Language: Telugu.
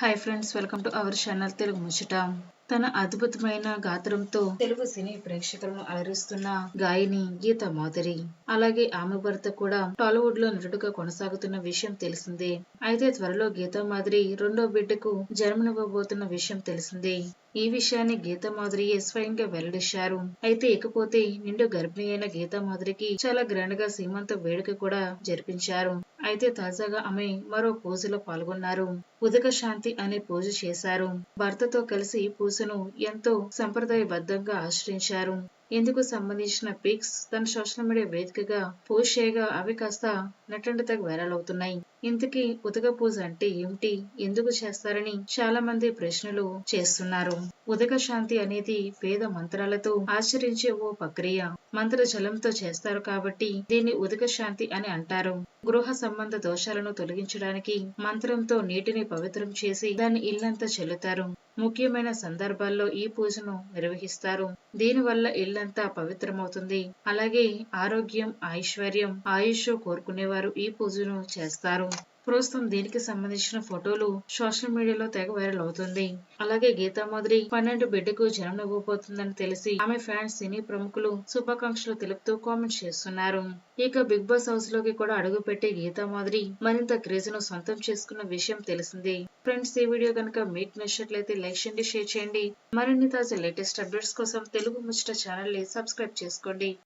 Hi friends welcome to our channel Telugu Muchata తన అద్భుతమైన గాత్రంతో తెలుగు సినీ ప్రేక్షకులను అలరిస్తున్న గాయని గీత మాధురి. అలాగే ఆమె భర్త కూడా టాలీవుడ్లో నటుడుగా కొనసాగుతున్న విషయం తెలిసిందే. అయితే త్వరలో గీతా మాధురి రెండో బిడ్డకు జన్మనివ్వబోతున్న విషయం తెలిసిందే. ఈ విషయాన్ని గీతా మాధురియే స్వయంగా వెల్లడించారు అయితే ఇకపోతే నిండు గర్భిణి అయిన గీతా మాధురికి చాలా గ్రాండ్గా సీమంత వేడుక కూడా జరిపించారు. అయితే తాజాగా ఆమె మరో పూజలో పాల్గొన్నారు. ఉదక శాంతి అనే పూజ చేశారు. భర్తతో కలిసి పూజను ఎంతో సంప్రదాయబద్ధంగా ఆచరించారు. ఇందుకు సంబంధించిన పిక్స్ తన సోషల్ మీడియా వేదికగా పోస్ట్ చేయగా అవి కాస్త నటండతకు వైరల్ అవుతున్నాయి. ఇంతకీ ఉదక పూజ అంటే ఏమిటి? ఎందుకు చేస్తారని చాలా మంది ప్రశ్నలు చేస్తున్నారు. ఉదక శాంతి అనేది వేద మంత్రాలతో ఆచరించే ఓ ప్రక్రియ. మంత్ర జలంతో చేస్తారు కాబట్టి దీన్ని ఉదక శాంతి అని అంటారు. గృహ సంబంధ దోషాలను తొలగించడానికి మంత్రంతో నీటిని పవిత్రం చేసి దాన్ని ఇల్లంతా చెల్లుతారు. ముఖ్యమైన సందర్భాల్లో ఈ పూజను నిర్వహిస్తారు. దీనివల్ల ఇల్లంతా పవిత్రమవుతుంది. అలాగే ఆరోగ్యం ఐశ్వర్యం ఆయుష్ కోరుకునేవారు ఈ పూజను చేస్తారు. ప్రస్తుతం దీనికి సంబంధించిన ఫోటోలు సోషల్ మీడియాలో తెగ వైరల్ అవుతుంది. అలాగే గీతా మాధురి పన్నెండు బిడ్డకు జనం ఇవ్వబోతుందని తెలిసి ఆమె ఫ్యాన్స్ సినీ ప్రముఖులు శుభాకాంక్షలు తెలుపుతూ కామెంట్స్ చేస్తున్నారు. ఇక బిగ్ బాస్ హౌస్లోకి కూడా అడుగుపెట్టే గీతా మాధురి మరింత క్రేజ్ను సొంతం చేసుకున్న విషయం తెలిసింది. ఫ్రెండ్స్ ఈ వీడియో కనుక మీకు నచ్చినట్లయితే లైక్ చేయండి షేర్ చేయండి. మరిన్ని తాజా లేటెస్ట్ అప్డేట్స్ కోసం తెలుగు ముచ్చట ఛానల్ని సబ్స్క్రైబ్ చేసుకోండి.